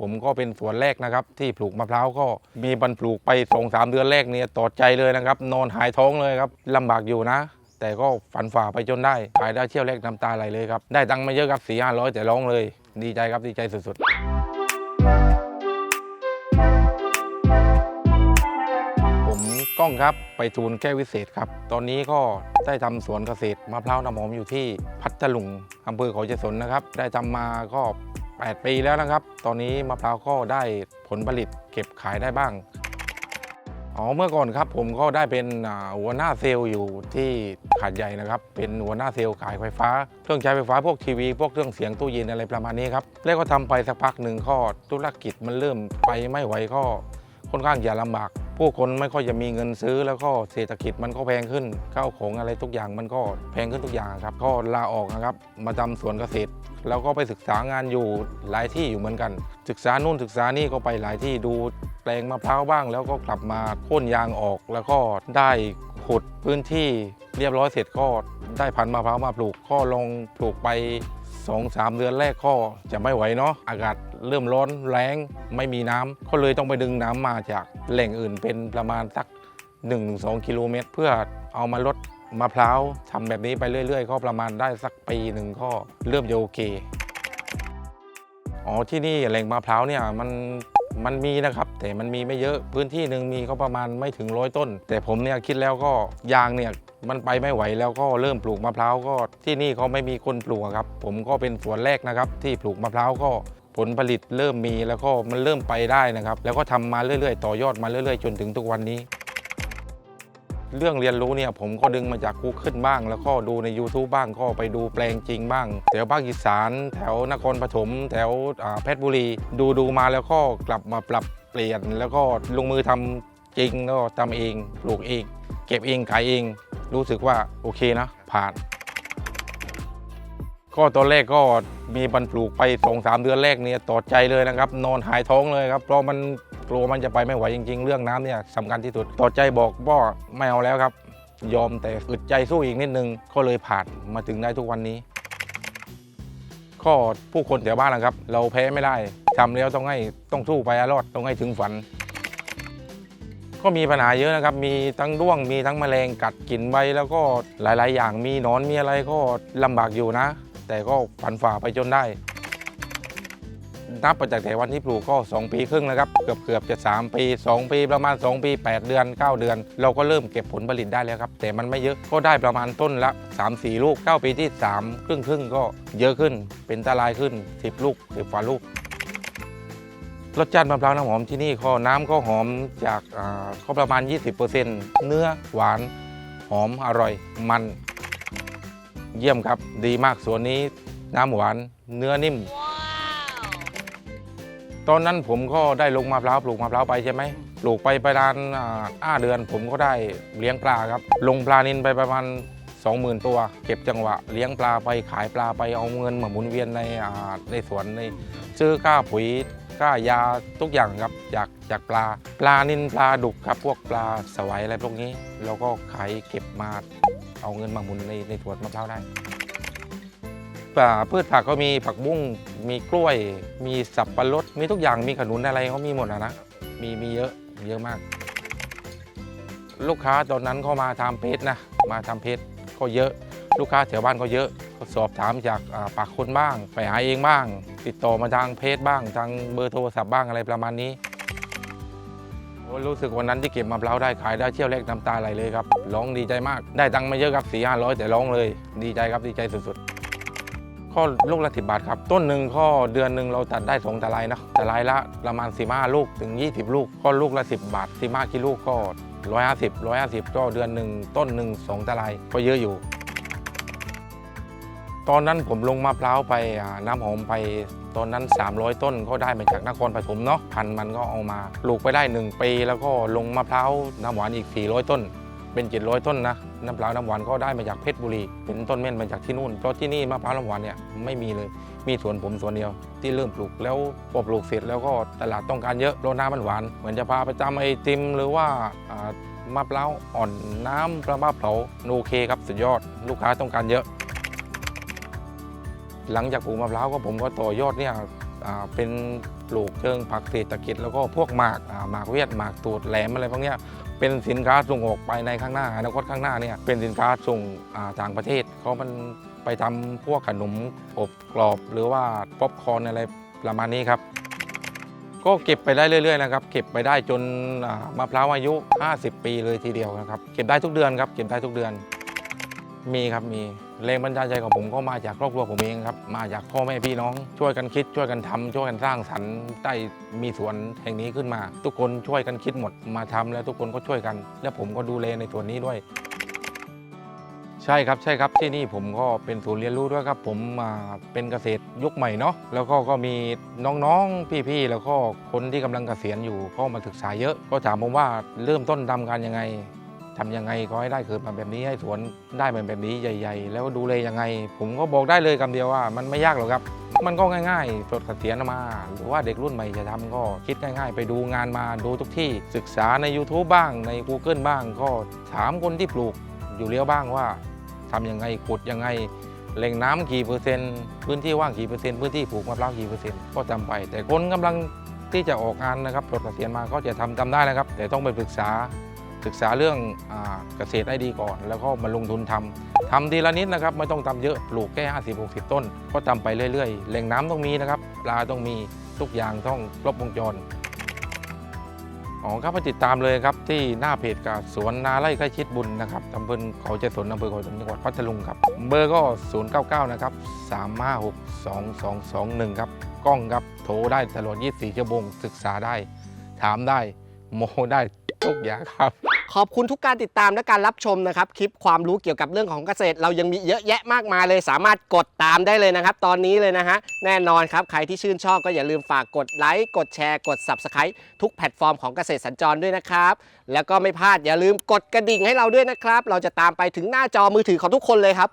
ผมก็เป็นสวนแรกนะครับ ที่ปลูกมะพร้าวก็มีบรรปลูกไปสองสามเดือนแรกเนี่ยต่อใจเลยนะครับ นอนหายท้องเลยครับลำบากอยู่นะ แต่ก็ฝันฝ่าไปจนได้ขายได้เที่ยวแรกน้ำตาไหลเลยครับ ได้ตังค์มาเยอะครับสี่ห้าร้อยแต่ร้องเลย ดีใจครับดีใจสุดๆ ผมก้องครับไปทูลแก้ววิเศษครับ ตอนนี้ก็ได้ทำสวนเกษตรมะพร้าวน้ำหอมอยู่ที่พัทลุงอำเภอเขาเจสนนะครับ ได้ทำมาก็ 8 ปีแล้วนะครับ ตอนนี้มะพร้าวก็ได้ผลผลิตเก็บขายได้บ้าง อ๋อเมื่อก่อนครับผมก็ได้เป็นหัวหน้าเซลล์อยู่ที่ขาดใหญ่นะครับ เป็นหัวหน้าเซลล์ขายไฟฟ้า เครื่องใช้ไฟฟ้าพวกทีวี พวกเครื่องเสียงตู้เย็นอะไรประมาณนี้ครับ แล้วก็ทำไปสักพักหนึ่งก็ธุรกิจมันเริ่มไปไม่ไหวก็ค่อนข้างจะลำบาก ผู้คนไม่ค่อยจะมีเงินซื้อแล้วก็เศรษฐกิจมันก็แพงขึ้นข้าวของอะไรทุกอย่างมันก็แพงขึ้นทุกอย่างครับก็ลาออกนะครับมาทำสวนเกษตร แล้วก็ไปศึกษางานอยู่หลายที่อยู่เหมือนกัน ศึกษานู่นศึกษานี่ก็ไปหลายที่ดูแปลงมะพร้าวบ้าง แล้วก็กลับมาโค่นยางออก แล้วก็ได้ขุดพื้นที่เรียบร้อยเสร็จก็ได้พันธุ์มะพร้าวมาปลูกก็ลองปลูกไป 2อสเดือนแรกก็จะไม่ไหวเนาะอากาศเริ่มร้อนแรงไม่มีน้ำก็เลยต้องไปดึงน้ำมาจากแหล่งอื่นเป็นประมาณสัก 1-2 กิโลเมตร เพื่อเอามาลดมะพร้าวทำแบบนี้ไปเรื่อยๆ ก็ประมาณได้สักปีหนึ่งก็เริ่มจะโอเค อ๋อที่นี่แหล่งมะพร้าวเนี่ยมันมันมีนะครับ แต่มันมีไม่เยอะพื้นที่หนึ่งมีก็ประมาณไม่ถึงร้อยต้น แต่ผมเนี่ยคิดแล้วก็ยางเนี่ย มันไปไม่ไหวแล้วก็เริ่มปลูกมะพร้าวก็ที่นี่เขาไม่มีคนปลูกครับ ผมก็เป็นสวนแรกนะครับ ที่ปลูกมะพร้าวก็ผลผลิตเริ่มมีแล้วก็มันเริ่มไปได้นะครับ แล้วก็ทำมาเรื่อยๆ ต่อยอดมาเรื่อยๆ จนถึงทุกวันนี้ เรื่องเรียนรู้เนี่ยผมก็ดึงมาจาก Google บ้าง แล้วก็ดูใน YouTube บ้างก็ไปดูแปลงจริงบ้าง แถวภาคอีสาน แถวนครปฐมแถวเพชรบุรี ดูดูมาแล้วก็กลับมาปรับเปลี่ยน แล้วก็ลงมือทำจริงแล้วทำเองปลูกเอง เก็บเองขายเอง รู้สึกว่าโอเคนะผ่าน ก็ตอนแรกก็มีบรรปลูกไปสองสามเดือนแรกเนี่ยต่อใจเลยนะครับ นอนหายท้องเลยครับ เพราะมันกลัวมันจะไปไม่ไหวจริง ๆ เรื่องน้ำเนี่ยสำคัญที่สุดต่อใจบอกว่าไม่เอาแล้วครับ ยอมแต่อึดใจสู้อีกนิดนึงก็เลยผ่านมาถึงได้ทุกวันนี้ก็ผู้คนแถวบ้านนะครับ เราแพ้ไม่ได้ทำแล้วต้องให้ต้องสู้ไปรอดต้องให้ถึงฝัน ก็มีปัญหาเยอะนะครับ มีทั้งด้วง มีทั้งแมลงกัดกินใบแล้วก็หลาย ๆ อย่างมีนอนมีอะไรก็ลำบากอยู่นะ แต่ก็ฝันฝ่าไปจนได้ นับไปจากแต่วันที่ปลูกก็ 2 ปีครึ่งนะครับ เกือบเกือบจะ 3 ปี 2 ปีประมาณ 2 ปี 8 เดือน 9 เดือน เราก็เริ่มเก็บผลผลิตได้แล้วครับ แต่มันไม่เยอะก็ได้ประมาณต้นละ 3-4 ลูก 9 ปีที่ 3 ครึ่งครึ่งก็เยอะขึ้นเป็นตาลายขึ้น 10 ลูก10กว่าลูก รสชาติมะพร้าวน้ำหอมที่นี่ก็น้ำก็หอมจากอ่าก็ประมาณ 20%เนื้อหวานหอมอร่อยมันเยี่ยมครับ ดีมากสวนนี้น้ำหวานเนื้อนิ่ม ตอนนั้นผมก็ได้ลงมะพร้าวปลูกมะพร้าวไปใช่ไหมปลูกไปประมาณอ่าห้าเดือน ผมก็ได้เลี้ยงปลาครับ ลงปลานินไปประมาณ20,000 ตัว เก็บจังหวะ เลี้ยงปลาไปขายปลาไปเอาเงินมาหมุนเวียนในอ่าในสวนในซื้อค่าปุ๋ย ค่ายาทุกอย่างครับจากจากปลา ปลานินปลาดุกครับ พวกปลาสวายอะไรพวกนี้ เราก็ขายเก็บมาเอาเงินมาหมุนในในสวนมะพร้าวได้ป่าพืชผักก็มีผักบุ้งมีกล้วย มีสับปะรดมีทุกอย่างมีขนุนอะไรเขามีหมดอะนะมีมีเยอะเยอะมาก ลูกค้าตอนนั้นเขามาทำเพชรนะมาทำเพชรก็เยอะ ลูกค้าแถวบ้านก็เยอะ สอบถามจากปากคนบ้าง ไปหาเองบ้าง ติดต่อมาทางเพจบ้าง ทางเบอร์โทรศัพท์บ้างอะไรประมาณนี้รู้สึกวันนั้นที่เก็บมะพร้าวได้ขายได้เที่ยวแรกน้ำตาไหลเลยครับร้องดีใจมาก ได้ตังค์มาเยอะครับสี่ห้าร้อยแต่ร้องเลย ดีใจครับดีใจสุดๆข้อลูกละสิบบาทครับ ต้นหนึ่งข้อเดือนหนึ่งเราตัดได้สองตะไลนะตะไลละประมาณสิบห้าลูกถึง 20 ลูกก็ลูกละ 10 บาทสิบห้ากิโลก็ร้อยห้าสิบร้อยห้าสิบก็เดือนหนึ่งต้นหนึ่งสองตะไลก็เยอะอยู่ ตอนนั้นผมลงมะพร้าวไปน้ำหอมไปตอนนั้น 300 ต้นก็ได้มาจากนครปฐมเนาะพันมันก็เอามาปลูกไปได้ 1 ปี แล้วก็ลงมะพร้าวน้ำหวานอีก 400 ต้น เป็น 700 ต้นนะน้ำพร้าน้ำหวานก็ได้มาจากเพชรบุรี เป็นต้นเม่นมาจากที่นู่นเพราะที่นี่มะพร้าวน้ำหวานเนี่ยไม่มีเลยมีสวนผมสวนเดียวที่เริ่มปลูกแล้วพอปลูกเสร็จแล้วก็ตลาดต้องการเยอะเพรน้ำมันหวานเหมือนจะพาไปจำไอติมหรือว่าอ่ามะพร้าวอ่อนน้ำปลาบ้าเผาโอเคครับสุดยอด ลูกค้าต้องการเยอะ หลังจากปลูกมะพร้าวก็ผมก็ต่อยอดเนี่ยเป็นปลูกเชิงผักเศรษฐกิจแล้วก็พวกหมากหมากเวียดหมากตูดแหลมอะไรพวกเนี้ยเป็นสินค้าส่งออกไปในข้างหน้าอนาคตข้างหน้าเนี่ยเป็นสินค้าส่งอ่าต่างประเทศเขามันไปทำพวกขนมอบกรอบ หรือว่าป๊อปคอร์นอะไรประมาณนี้ครับก็เก็บไปได้เรื่อยๆนะครับ เก็บไปได้จนมะพร้าวอายุ 50 ปีเลยทีเดียวนะครับ เก็บได้ทุกเดือนครับ เก็บได้ทุกเดือน มีครับมี แรงบันดาลใจของผมก็มาจากครอบครัวผมเองครับ มาจากพ่อแม่พี่น้อง ช่วยกันคิดช่วยกันทำช่วยกันสร้างสรรค์ได้มีสวนแห่งนี้ขึ้นมา ทุกคนช่วยกันคิดหมดมาทำแล้วทุกคนก็ช่วยกัน และผมก็ดูแลในส่วนนี้ด้วย ใช่ครับใช่ครับที่นี่ผมก็เป็นศูนย์เรียนรู้ด้วยครับ ผมมาเป็นเกษตรยุคใหม่เนาะแล้วก็ก็มีน้องๆพี่ๆแล้วก็คนที่กำลังเกษียณอยู่ก็มาศึกษาเยอะ ก็ถามผมว่าเริ่มต้นทำการยังไง ทำยังไงก็ให้ได้เกิดมาแบบนี้ให้สวนได้เป็นแบบนี้ใหญ่ ๆ แล้วดูแลยยังไง ผมก็บอกได้เลยคำเดียวว่า มันไม่ยากหรอกครับ มันก็ง่ายๆปลดเกษียณมา หรือว่าเด็กรุ่นใหม่จะทำก็คิดง่าย ๆ ไปดูงานมาดูทุกที่ ศึกษาใน YouTube บ้างใน Google บ้าง ก็ถามคนที่ปลูกอยู่เลี้ยวบ้างว่าทำยังไงขุดยังไงแหล่งน้ำกี่เปอร์เซ็นต์พื้นที่ว่างกี่เปอร์เซ็นต์พื้นที่ปลูกมะพร้าวกี่เปอร์เซ็นต์ก็ทำไป แต่คนกำลังที่จะออกงานนะครับปลดเกษียณมาก็จะทำทำได้นะครับ แต่ต้องไปปรึกษา ศึกษาเรื่องอเกษตรให้ดีก่อน แล้วก็มาลงทุนทำทำทีละนิดนะครับ ไม่ต้องทำเยอะปลูกแค่50 60 ต้น ก็ทำไปเรื่อยๆแหล่งน้ำต้องมีนะครับปลาต้องมีทุกอย่างต้องครบวงจรอ๋อครับไปติดตามเลยครับที่หน้าเพจกับสวนนาไร่ใกล้ชิดบุญนะครับตำบลเขาเจสนอำเภอเขาสนจังหวัดพัทลุงครับ เบอร์ก็ 099 นะครับ 356 2221 ครับ กล้องครับ โทรได้ตลอด 24 ชั่วโมงศึกษาได้ ถามได้ โมได้ทุกอย่างครับ ขอบคุณทุกการติดตามและการรับชมนะครับ คลิปความรู้เกี่ยวกับเรื่องของเกษตร เรายังมีเยอะแยะมากมายเลย สามารถกดตามได้เลยนะครับ ตอนนี้เลยนะฮะ แน่นอนครับ ใครที่ชื่นชอบก็อย่าลืมฝากกดไลค์ กดแชร์ กด Subscribe ทุกแพลตฟอร์มของเกษตรสัญจรด้วยนะครับ แล้วก็ไม่พลาดอย่าลืมกดกระดิ่งให้เราด้วยนะครับ เราจะตามไปถึงหน้าจอมือถือของทุกคนเลยครับ